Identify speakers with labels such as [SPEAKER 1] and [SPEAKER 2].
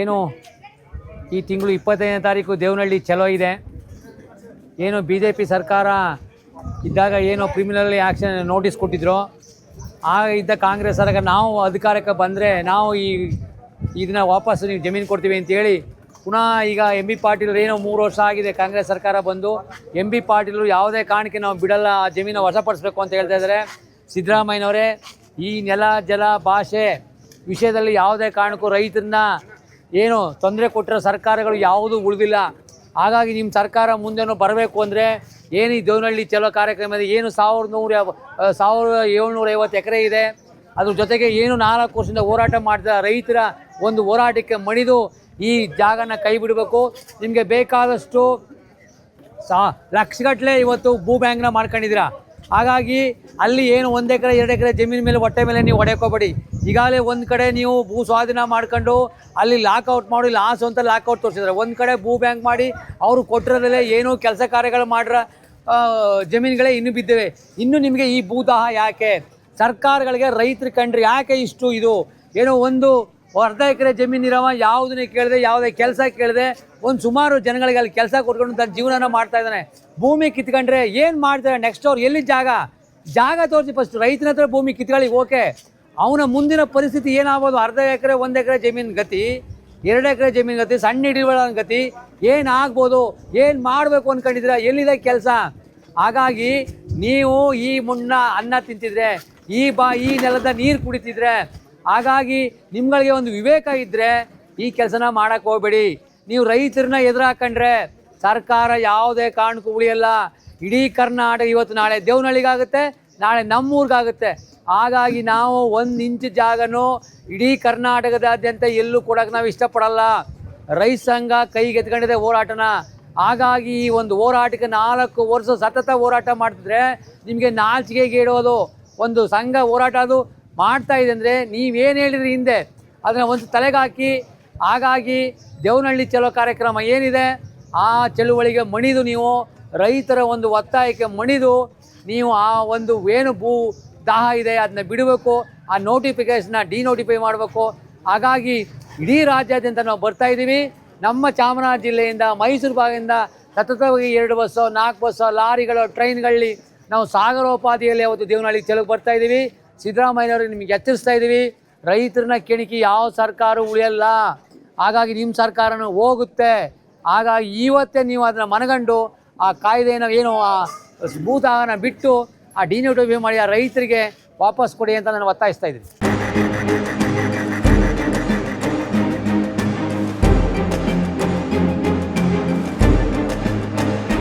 [SPEAKER 1] ಏನು? ಈ ತಿಂಗಳು ಇಪ್ಪತ್ತೈದನೇ ತಾರೀಕು ದೇವನಹಳ್ಳಿ ಚಲೋ ಇದೆ. ಏನು ಬಿ ಜೆ ಪಿ ಸರ್ಕಾರ ಇದ್ದಾಗ ಏನೋ ಕ್ರಿಮಿನಲ್ ಆ್ಯಕ್ಷನ್ ನೋಟಿಸ್ ಕೊಟ್ಟಿದ್ರು. ಆಗ ಇದ್ದ ಕಾಂಗ್ರೆಸ್ ಸರ್ಕಾರ ನಾವು ಅಧಿಕಾರಕ್ಕೆ ಬಂದರೆ ನಾವು ಈ ಇದನ್ನ ವಾಪಸ್ ನೀವು ಜಮೀನು ಕೊಡ್ತೀವಿ ಅಂತೇಳಿ ಪುನಃ ಈಗ ಎಂ ಬಿ ಪಾಟೀಲ್ ಏನೋ ಮೂರು ವರ್ಷ ಆಗಿದೆ ಕಾಂಗ್ರೆಸ್ ಸರ್ಕಾರ ಬಂದು. ಎಂ ಬಿ ಪಾಟೀಲರು ಯಾವುದೇ ಕಾರಣಕ್ಕೆ ನಾವು ಬಿಡಲ್ಲ, ಆ ಜಮೀನು ವಶಪಡಿಸ್ಬೇಕು ಅಂತ ಹೇಳ್ತಾ ಇದ್ದಾರೆ. ಸಿದ್ದರಾಮಯ್ಯನವರೇ, ಈ ನೆಲ, ಜಲ, ಭಾಷೆ ವಿಷಯದಲ್ಲಿ ಯಾವುದೇ ಕಾರಣಕ್ಕೂ ರೈತರನ್ನ ಏನು ತೊಂದರೆ ಕೊಟ್ಟಿರೋ ಸರ್ಕಾರಗಳು ಯಾವುದೂ ಉಳಿದಿಲ್ಲ. ಹಾಗಾಗಿ ನಿಮ್ಮ ಸರ್ಕಾರ ಮುಂದೆನೋ ಬರಬೇಕು ಅಂದರೆ ಏನು ಈ ದೇವನಹಳ್ಳಿ ಚಲೋ ಕಾರ್ಯಕ್ರಮ ಇದೆ ಏನು ಸಾವಿರದ ನೂರ ಸಾವಿರದ ಏಳ್ನೂರ ಐವತ್ತು ಎಕರೆ ಇದೆ. ಅದ್ರ ಜೊತೆಗೆ ಏನು ನಾಲ್ಕು ವರ್ಷದಿಂದ ಹೋರಾಟ ಮಾಡಿದ ರೈತರ ಒಂದು ಹೋರಾಟಕ್ಕೆ ಮಣಿದು ಈ ಜಾಗನ ಕೈ ಬಿಡಬೇಕು. ನಿಮಗೆ ಬೇಕಾದಷ್ಟು ಸಾ ಲಕ್ಷಗಟ್ಟಲೆ ಇವತ್ತು ಭೂ ಬ್ಯಾಂಕ್ನ ಮಾಡ್ಕೊಂಡಿದ್ದೀರಾ? ಹಾಗಾಗಿ ಅಲ್ಲಿ ಏನು ಒಂದು ಎಕರೆ, ಎರಡು ಎಕರೆ ಜಮೀನು ಮೇಲೆ ಹೊಟ್ಟೆ ಮೇಲೆ ನೀವು ಹೊಡೆಯೋಕೋಬೇಡಿ ಈಗಾಗಲೇ ಒಂದು ಕಡೆ ನೀವು ಭೂ ಸ್ವಾಧೀನ ಮಾಡ್ಕೊಂಡು ಅಲ್ಲಿ ಲಾಕೌಟ್ ಮಾಡಿ ಲಾಸ್ ಅಂತ ಲಾಕೌಟ್ ತೋರಿಸಿದ್ದಾರೆ ಒಂದು ಕಡೆ ಭೂ ಬ್ಯಾಂಕ್ ಮಾಡಿ ಅವರು ಕೊಟ್ಟಿರೋದಲ್ಲೇ ಏನೂ ಕೆಲಸ ಕಾರ್ಯಗಳು ಮಾಡ್ರ ಜಮೀನುಗಳೇ ಇನ್ನೂ ಬಿದ್ದಿವೆ. ಇನ್ನು ನಿಮಗೆ ಈ ಭೂದಾಹ ಯಾಕೆ? ಸರ್ಕಾರಗಳಿಗೆ ರೈತರು ಕಂಡ್ರೆ ಯಾಕೆ ಇಷ್ಟು ಇದು? ಏನೋ ಒಂದು ಅರ್ಧ ಎಕರೆ ಜಮೀನಿರವ ಯಾವುದನ್ನೇ ಕೇಳಿದೆ, ಯಾವುದೇ ಕೆಲಸ ಕೇಳಿದೆ, ಒಂದು ಸುಮಾರು ಜನಗಳಿಗೆ ಅಲ್ಲಿ ಕೆಲಸ ಕೊಟ್ಕೊಂಡು ತನ್ನ ಜೀವನ ಮಾಡ್ತಾ ಇದ್ದಾನೆ. ಭೂಮಿ ಕಿತ್ಕೊಂಡ್ರೆ ಏನು ಮಾಡ್ತಾರೆ? ನೆಕ್ಸ್ಟ್ ಅವ್ರು ಎಲ್ಲಿ ಜಾಗ? ಜಾಗ ತೋರಿಸಿ ಫಸ್ಟ್ ರೈತನ ಹತ್ರ ಭೂಮಿ ಕಿತ್ಕೊಳ್ಳಿ, ಓಕೆ. ಅವನ ಮುಂದಿನ ಪರಿಸ್ಥಿತಿ ಏನಾಗ್ಬೋದು? ಅರ್ಧ ಎಕರೆ, ಒಂದು ಎಕರೆ ಜಮೀನು ಗತಿ, ಎರಡು ಎಕರೆ ಜಮೀನು ಗತಿ, ಸಣ್ಣ ಹಿಡಿಯುವ ಗತಿ ಏನಾಗ್ಬೋದು ಏನು ಮಾಡಬೇಕು ಅಂದ್ಕೊಂಡಿದ್ದೀರಾ ಎಲ್ಲಿದೆ ಕೆಲಸ? ಹಾಗಾಗಿ ನೀವು ಈ ಮುನ್ನ ಅನ್ನ ತಿಂತಿದ್ರೆ, ಈ ಬಾ, ಈ ನೆಲದ ನೀರು ಕುಡಿತಿದ್ರೆ ಹಾಗಾಗಿ ನಿಮ್ಗಳಿಗೆ ಒಂದು ವಿವೇಕ ಇದ್ದರೆ ಈ ಕೆಲಸನ ಮಾಡಕ್ ಹೋಗ್ಬೇಡಿ. ನೀವು ರೈತರನ್ನ ಎದುರಾಕಂಡ್ರೆ ಸರ್ಕಾರ ಯಾವುದೇ ಕಾರಣಕ್ಕೂ ಉಳಿಯಲ್ಲ. ಇಡೀ ಕರ್ನಾಟಕ ಇವತ್ತು ನಾಳೆ ದೇವನಹಳ್ಳಿಗಾಗುತ್ತೆ, ನಾಳೆ ನಮ್ಮೂರಿಗಾಗುತ್ತೆ. ಹಾಗಾಗಿ ನಾವು ಒಂದು ಇಂಚು ಜಾಗನೂ ಇಡೀ ಕರ್ನಾಟಕದಾದ್ಯಂತ ಎಲ್ಲೂ ಕೊಡೋಕೆ ನಾವು ಇಷ್ಟಪಡಲ್ಲ. ರೈತ ಸಂಘ ಕೈಗೆತ್ಕೊಂಡಿದೆ ಹೋರಾಟನ. ಹಾಗಾಗಿ ಈ ಒಂದು ಹೋರಾಟಕ್ಕೆ ನಾಲ್ಕು ವರ್ಷ ಸತತ ಹೋರಾಟ ಮಾಡ್ತಿದ್ರೆ ನಿಮಗೆ ನಾಚಿಕೆಗೆ ಇಡೋದು ಒಂದು ಸಂಘ ಹೋರಾಟ ಅದು ಮಾಡ್ತಾ ಇದೆ ಅಂದರೆ ನೀವೇನು ಹೇಳಿದ್ರಿ ಹಿಂದೆ? ಅದನ್ನು ಒಂದು ತಲೆಗಾಕಿ, ಹಾಗಾಗಿ ದೇವನಹಳ್ಳಿ ಚಲೋ ಕಾರ್ಯಕ್ರಮ ಏನಿದೆ, ಆ ಚಳುವಳಿಗೆ ಮಣಿದು ನೀವು, ರೈತರ ಒಂದು ಒತ್ತಾಯಕ್ಕೆ ಮಣಿದು ನೀವು ಆ ಒಂದು ಏನು ಭೂ ದಾಹ ಇದೆ, ಅದನ್ನ ಬಿಡಬೇಕು, ಆ ನೋಟಿಫಿಕೇಶನ್ನ ಡಿನೋಟಿಫೈ ಮಾಡಬೇಕು. ಹಾಗಾಗಿ ಇಡೀ ರಾಜ್ಯಾದ್ಯಂತ ನಾವು ಬರ್ತಾ ಇದ್ದೀವಿ ನಮ್ಮ ಚಾಮರಾಜ ಜಿಲ್ಲೆಯಿಂದ, ಮೈಸೂರು ಭಾಗದಿಂದ ಸತತವಾಗಿ ಎರಡು ಬಸ್ಸು, ನಾಲ್ಕು ಬಸ್ಸು, ಲಾರಿಗಳು, ಟ್ರೈನ್ಗಳಲ್ಲಿ ನಾವು ಸಾಗರೋಪಾದಿಯಲ್ಲಿ ಅವತ್ತು ದೇವನಹಳ್ಳಿ ಚೆಲುವು ಬರ್ತಾ ಇದ್ದೀವಿ ಸಿದ್ದರಾಮಯ್ಯನವರು ನಿಮಗೆ ಎಚ್ಚರಿಸ್ತಾ ಇದ್ದೀವಿ. ರೈತರನ್ನ ಕೆಣಕಿ ಯಾವ ಸರ್ಕಾರ ಉಳಿಯಲ್ಲ. ಹಾಗಾಗಿ ನಿಮ್ಮ ಸರ್ಕಾರನೂ ಹೋಗುತ್ತೆ. ಹಾಗಾಗಿ ಇವತ್ತೇ ನೀವು ಅದನ್ನು ಮನಗಂಡು ಆ ಕಾಯ್ದೆನ ಏನು ಆ ಭೂತಾಗನ ಬಿಟ್ಟು ಆ ಡಿನೋಟಿಫೈ ಮಾಡಿ ಆ ರೈತರಿಗೆ ವಾಪಸ್ ಕೊಡಿ ಅಂತ ನಾನು ಒತ್ತಾಯಿಸ್ತಾ ಇದ್ದೀನಿ.